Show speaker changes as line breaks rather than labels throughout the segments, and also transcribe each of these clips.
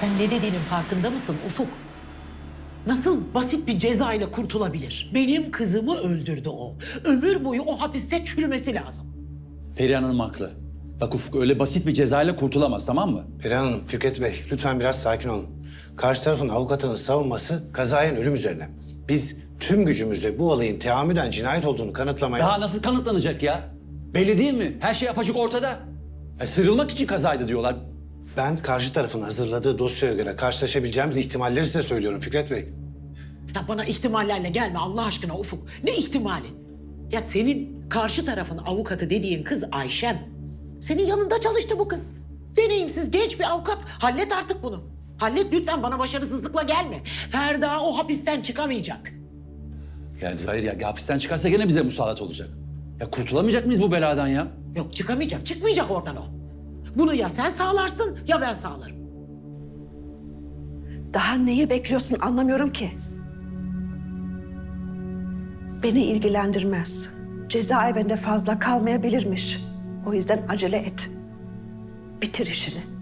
Sen ne dediğinin farkında mısın Ufuk? Nasıl basit bir ceza ile kurtulabilir? Benim kızımı öldürdü o. Ömür boyu o hapiste çürümesi lazım.
Perihan Hanım haklı. Bak Ufuk öyle basit bir cezayla kurtulamaz tamam mı?
Perihan Hanım, Fikret Bey lütfen biraz sakin olun. Karşı tarafın avukatının savunması kazayen ölüm üzerine. Biz tüm gücümüzle bu olayın teamüden cinayet olduğunu kanıtlamaya...
Daha nasıl kanıtlanacak ya? Belli değil mi? Her şey apaçık ortada. E, sıyrılmak için kazaydı diyorlar.
Ben karşı tarafın hazırladığı dosyaya göre karşılaşabileceğimiz ihtimalleri size söylüyorum Fikret Bey.
Ya bana ihtimallerle gelme Allah aşkına Ufuk. Ne ihtimali? Ya senin karşı tarafın avukatı dediğin kız Ayşem. Senin yanında çalıştı bu kız. Deneyimsiz genç bir avukat. Hallet artık bunu. Hallet lütfen bana başarısızlıkla gelme. Ferda o hapisten çıkamayacak.
Yani hayır ya hapisten çıkarsa gene bize musallat olacak. Ya kurtulamayacak mıyız bu beladan ya?
Yok çıkamayacak, çıkmayacak oradan o. Bunu ya sen sağlarsın ya ben sağlarım.
Daha neyi bekliyorsun anlamıyorum ki. Beni ilgilendirmez. Cezaevinde fazla kalmayabilirmiş. O yüzden acele et. Bitir işini.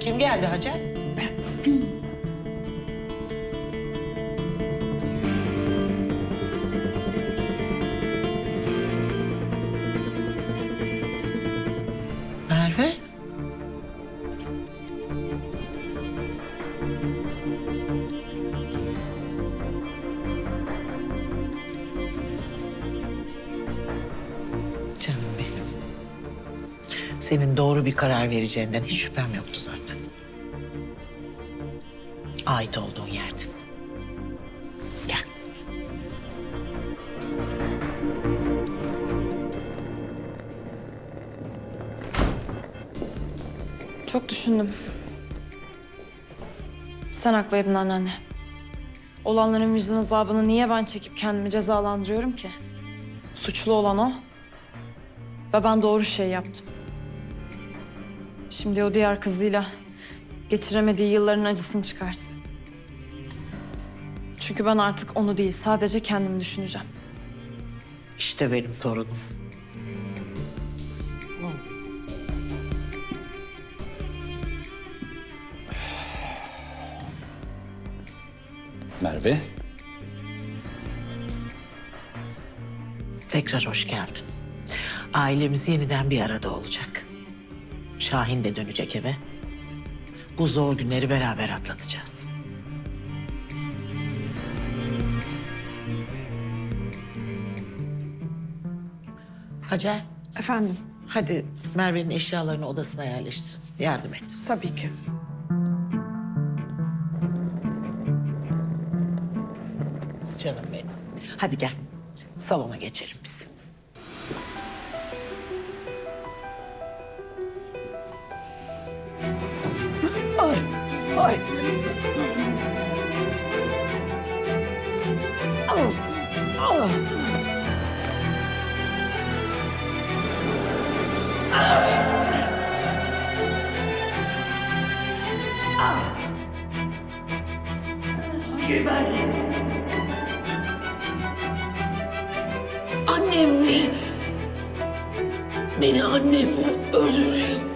Kim geldi Hacer? Merve? Senin doğru bir karar vereceğinden hiç şüphem yoktu zaten. Ait olduğun yerdesin. Gel.
Çok düşündüm. Sen haklıydın anneanne. Olanların vicdan azabını niye ben çekip kendimi cezalandırıyorum ki? Suçlu olan o. Ve ben doğru şey yaptım. Şimdi o diğer kızıyla geçiremediği yılların acısını çıkarsın. Çünkü ben artık onu değil, sadece kendimi düşüneceğim.
İşte benim torunum.
Merve.
Tekrar hoş geldin. Ailemiz yeniden bir arada olacak. Şahin de dönecek eve. Bu zor günleri beraber atlatacağız. Hacer,
Efendim?
hadi Merve'nin eşyalarını odasına yerleştirin. Yardım et.
Tabii ki.
Canım benim. Hadi gel. Salona geçelim biz. Ay. Au, au. Annem mi? Beni annem öldürecek?